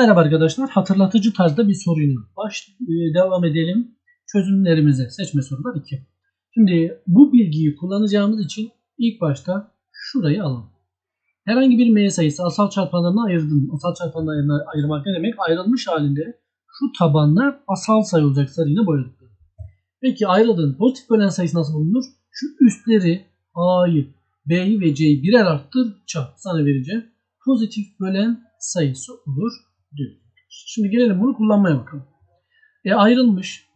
Merhaba arkadaşlar. Hatırlatıcı tarzda bir soruyla baş e, devam edelim. Çözümlerimize. Seçme sorular 2. Şimdi bu bilgiyi kullanacağımız için ilk başta şurayı alalım. Herhangi bir m sayısı asal çarpanlarına ayırdım. Asal çarpanlarına ayırmak ne demek? Ayrılmış halinde şu tabanlar asal sayı olacak sarıyla boyadık. Peki ayrıldığın pozitif bölen sayısı nasıl bulunur? Şu üstleri a'yı, b'yi ve c'yi birer arttır çarp. Sana vereceğim. Pozitif bölen sayısı olur diyor. Şimdi gelelim bunu kullanmaya bakalım. E ayrılmış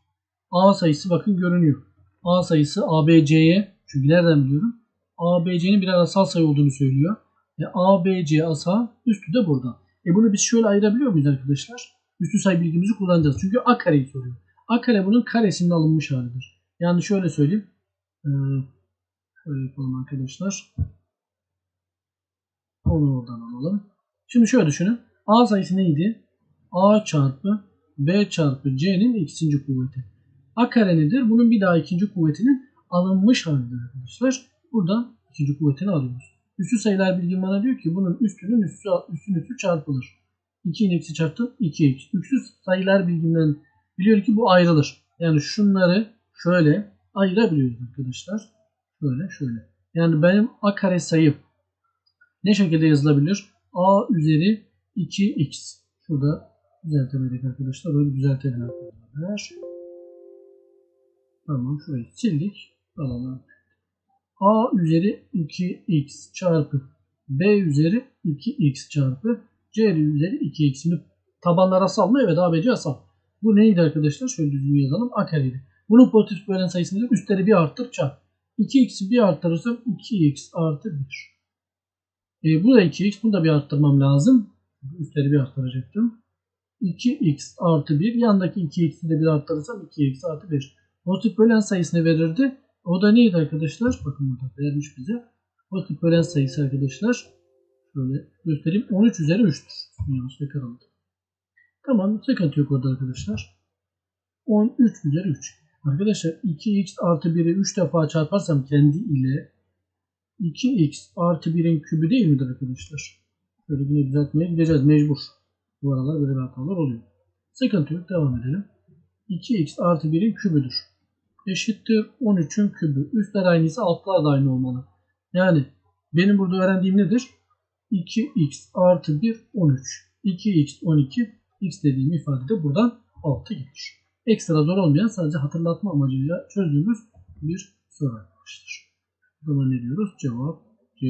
A sayısı bakın görünüyor. A sayısı ABC'ye çünkü nereden biliyorum? ABC'nin birer asal sayı olduğunu söylüyor. E ABC asal üstü de burada. E bunu biz şöyle ayırabiliyor muyuz arkadaşlar? Üstü sayı bilgimizi kullanacağız. Çünkü A kareyi soruyor. A kare bunun karesinin alınmış halidir. Yani şöyle söyleyeyim. Ee, şöyle yapalım arkadaşlar. Onu oradan alalım. Şimdi şöyle düşünün. A sayısı neydi? A çarpı B çarpı C'nin ikinci kuvveti. A kare nedir? Bunun bir daha ikinci kuvvetinin alınmış halidir arkadaşlar. Buradan ikinci kuvvetini alıyoruz. Üstü sayılar bilgim bana diyor ki bunun üstünün üstü, üstün üstü çarpılır. 2'nin eksi çarptım 2x. Üstü sayılar bilgimden biliyor ki bu ayrılır. Yani şunları şöyle ayırabiliyoruz arkadaşlar. Şöyle şöyle. Yani benim a kare sayım ne şekilde yazılabilir? a üzeri 2x. Şurada düzeltemedik arkadaşlar. Böyle düzeltelim arkadaşlar. Tamam şurayı sildik. Alalım. a üzeri 2x çarpı b üzeri 2x çarpı c üzeri 2x. tabanlar asal mı? Evet ABC asal. Bu neydi arkadaşlar? Şöyle düzgün yazalım. A kareydi. Bunun pozitif bölen sayısını üstleri bir arttır çarp. 2x'i bir arttırırsam 2x artı 1. E, bu da 2x. Bunu da bir arttırmam lazım. Üstleri bir arttıracaktım. 2x artı 1. Yandaki 2x'i de bir arttırırsam 2x artı 1. Pozitif bölen sayısını verirdi. O da neydi arkadaşlar? Bakın burada vermiş bize. Pozitif bölen sayısı arkadaşlar. Şöyle göstereyim. 13 üzeri 3'tür. Yanlışlıkla karaladım. Tamam sıkıntı yok orada arkadaşlar. 13 üzeri 3. Arkadaşlar 2x artı 1'i 3 defa çarparsam kendi ile 2x artı 1'in kübü değil midir arkadaşlar? Şöyle yine düzeltmeye gideceğiz mecbur. Bu aralar böyle hatalar oluyor. Sıkıntı yok devam edelim. 2x artı 1'in kübüdür. Eşittir 13'ün kübü. Üstler aynıysa altlar da aynı olmalı. Yani benim burada öğrendiğim nedir? 2x artı 1 13. 2x 12 x dediğim ifade de buradan 6 gelir. Ekstra zor olmayan sadece hatırlatma amacıyla çözdüğümüz bir soru arkadaşlar. O zaman ne diyoruz? Cevap C